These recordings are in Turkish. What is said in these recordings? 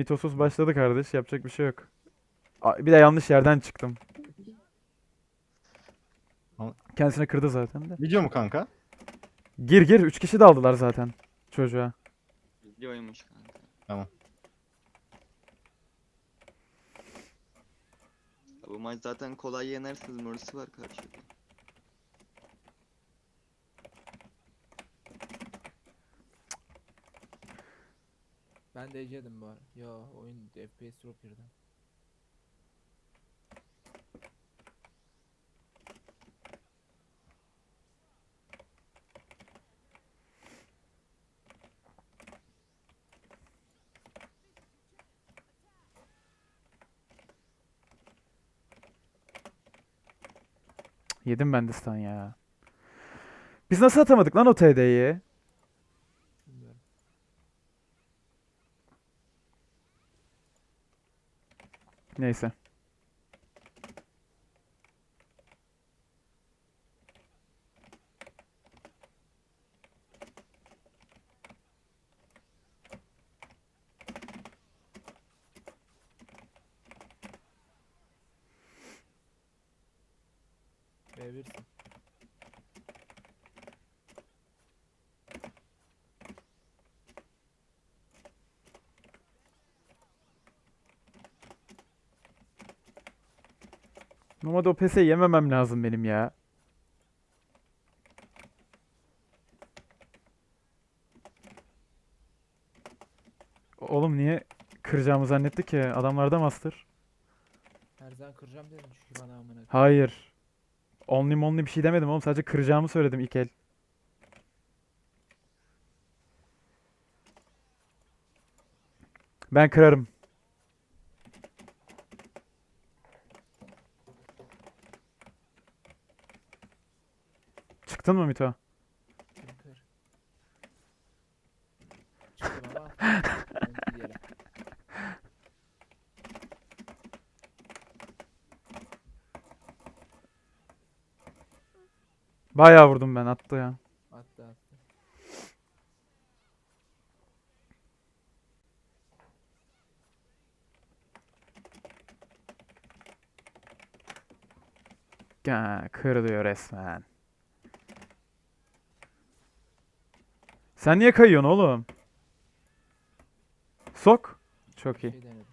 Mitosuz başladı kardeş. Yapacak bir şey yok. A- Bir de yanlış yerden çıktım. Ama- Kendisine kırdı zaten de. Video mu kanka? Gir gir. Üç kişi de aldılar zaten çocuğa. Videoymuş kanka. Tamam. Ya bu maç zaten kolay yenersiniz Morris'i var karşıda. Ben de Ece'dim bu ara. Yo oyun FPS drop girdi. Yedim ben de stun ya. Biz nasıl atamadık lan o TD'yi? Neyse. B1'sin. Normalde o PS'yi yememem lazım benim ya. Oğlum niye kıracağımı zannetti ki? Adamlarda master. Her zaman kıracağım dedim çünkü bana amına. Hayır. Only monly bir şey demedim oğlum. Sadece kıracağımı söyledim ilk el. Ben kırarım. Çıktın mı Mito? Bayağı vurdum ben attı ya. Attı attı. Ya, kır diyor resmen. Sen niye kayıyorsun oğlum? Sok. Çok iyi. Şey denedim.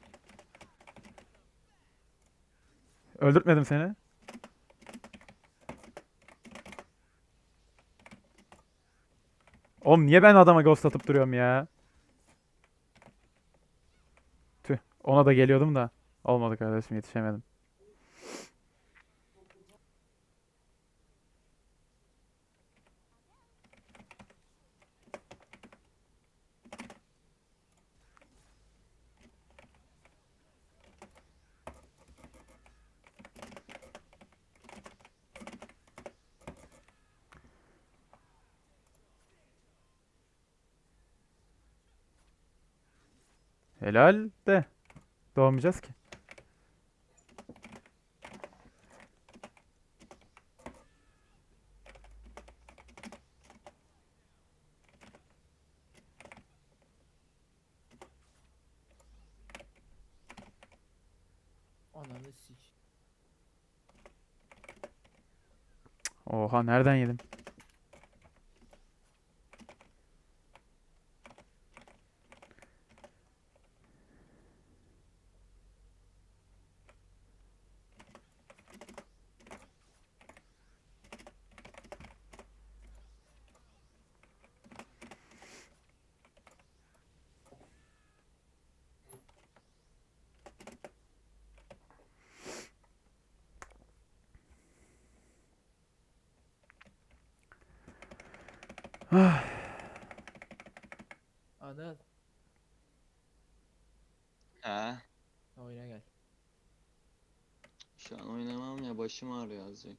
Öldürtmedim seni. Oğlum niye ben adama ghost atıp duruyorum ya? Tüh. Ona da geliyordum da. Olmadı kardeşim yetişemedim. Helal de. Doğmayacağız ki. Ananı sik. Oha nereden yedim? Anıl. Ha? Oyuna gel. Şu an oynamam ya başım ağrıyor azıcık.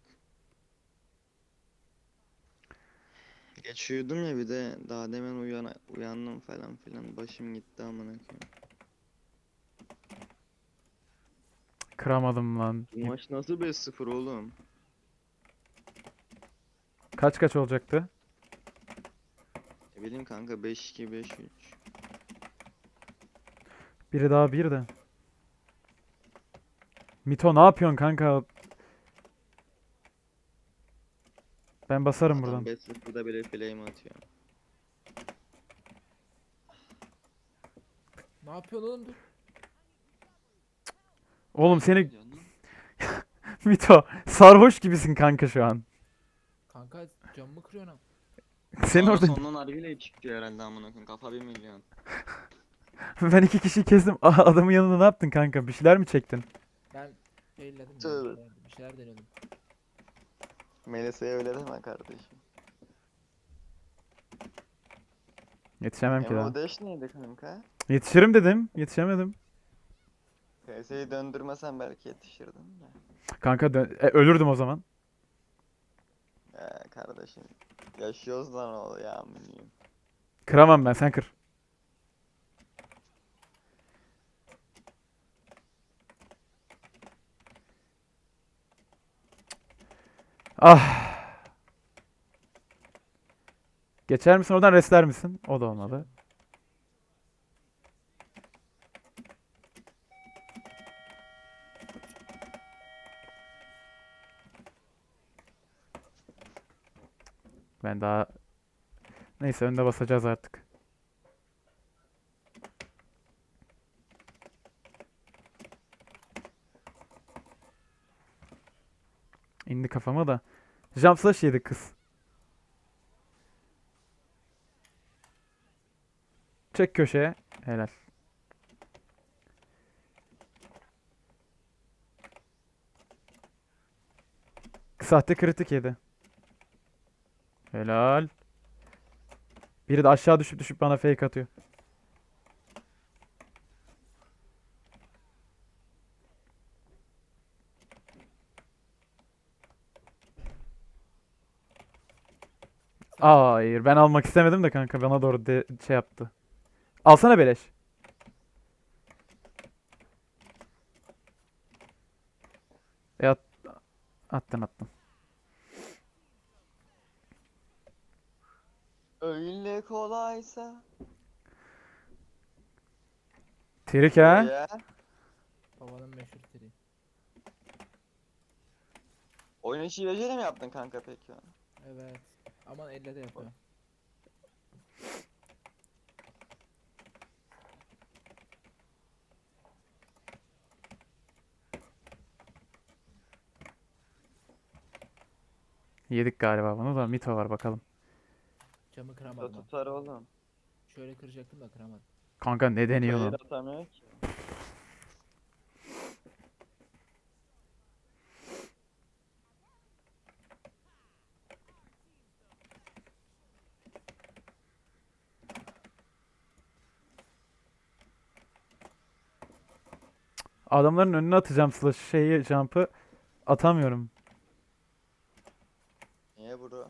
Geç uyudum ya bir de daha demin uyan uyandım falan filan başım gitti amına koyayım. Kıramadım lan. Bu maç nasıl 5-0 oğlum? Kaç kaç olacaktı? Bileyim kanka 5-2 5-3. Biri daha bir de. Mito ne yapıyorsun kanka? Ben basarım buradan. Adam 5-0'da bile flame atıyor. Ne yapıyorsun oğlum dur. Oğlum seni. Mito sarhoş gibisin kanka şu an. Kanka camımı kırıyorsun ha. Senin orada Sondan nargile çıkıyor herhalde amına koyayım. Kafa bir milyon. ben iki kişiyi kestim. Aa, adamın yanında ne yaptın kanka? Bir şeyler mi çektin? Ben ya, Tövbe. Bir şeyler, deniyordum. Melisa'ya öyle deme kardeşim. Yetişemem ki daha. Emo Dash neydi kanka? Yetişirim dedim. Yetişemedim. KS'yi döndürmesen belki yetişirdin de. Kanka dön- e, ölürdüm o zaman. Ya kardeşim. Yaşıyoruz lan o ya amınıyım. Kıramam ben sen kır. Ah. Geçer misin oradan restler misin? O da olmadı. Ben daha Neyse önde basacağız artık. İndi kafama da. Jump slash yedi kız. Çek köşeye. Helal. Sahte kritik yedi. Helal. Biri de aşağı düşüp düşüp bana fake atıyor. Aa, hayır ben almak istemedim de kanka bana doğru de şey yaptı. Alsana beleş. E at, attın attın. Öyle kolaysa. Trik ha? Ya. Babanın meşhur tri. Oyun içi beceri mi yaptın kanka peki? Evet. Aman elle de yapıyor. Yedik galiba bunu da mito var bakalım. Camı kıramadım. ha. tutar oğlum. Şöyle kıracaktım da kıramadım. Kanka ne deniyor lan? atamıyor ki. Adamların önüne atacağım slash şeyi jump'ı atamıyorum. Niye bro?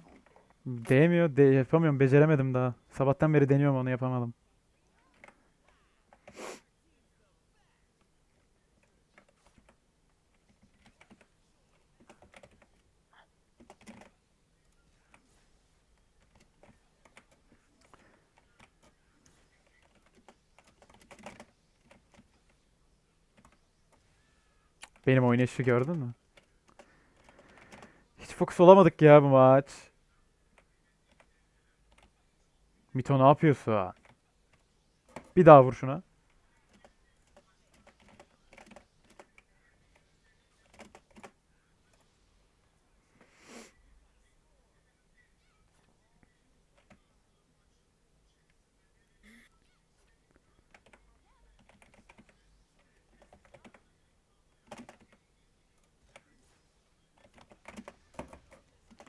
Değmiyor, de yapamıyorum, beceremedim daha. Sabahtan beri deniyorum onu yapamadım. Benim oynayışı gördün mü? Hiç fokus olamadık ya bu maç. Mito ne yapıyorsun? Bir daha vur şuna.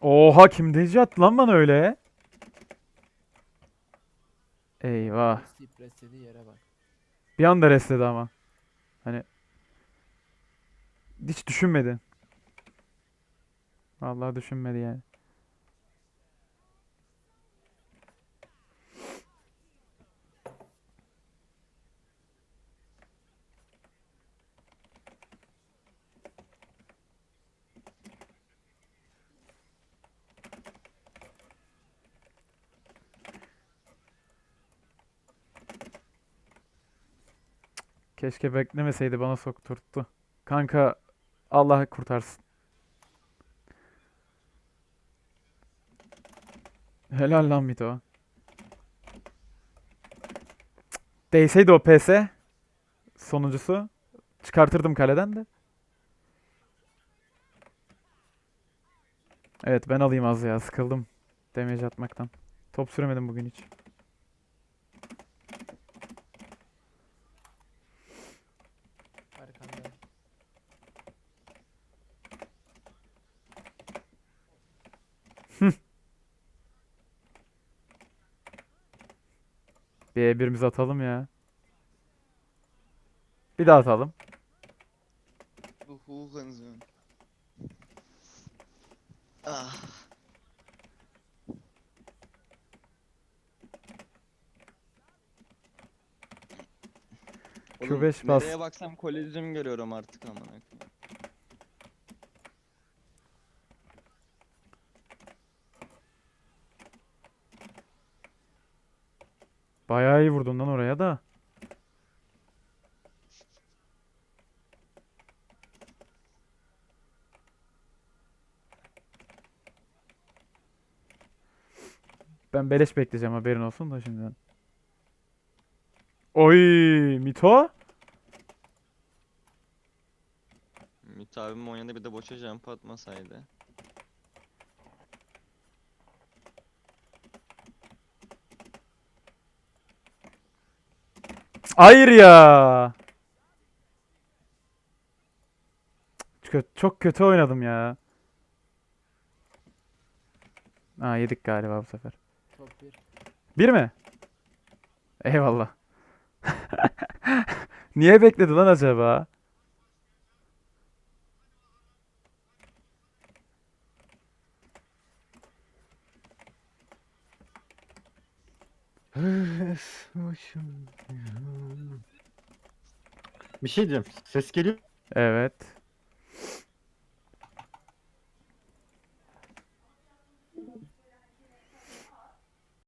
Oha kim attı lan bana öyle? Restlediği yere bak. Bir anda restledi ama. Hani hiç düşünmedi. Vallahi düşünmedi yani. Keşke beklemeseydi bana sokturttu. Kanka Allah kurtarsın. Helal lan Mito. Değseydi o PS sonuncusu çıkartırdım kaleden de. Evet ben alayım az ya sıkıldım damage atmaktan. Top süremedim bugün hiç. Bir E1'imizi atalım ya. Bir daha atalım. Bu. Ah. Oğlum, Q5 bas. Nereye baksam kolezyum görüyorum artık amına koyayım. Bayağı iyi vurdun lan oraya da. Ben beleş bekleyeceğim haberin olsun da şimdiden. Oy Mito. Ümit abim oynadı bir de boşa jump atmasaydı. Hayır ya. Çok kötü oynadım ya. Aa yedik galiba bu sefer. Top 1. Bir mi? Eyvallah. Niye bekledi lan acaba? Bir şey diyeceğim. Ses geliyor. Evet.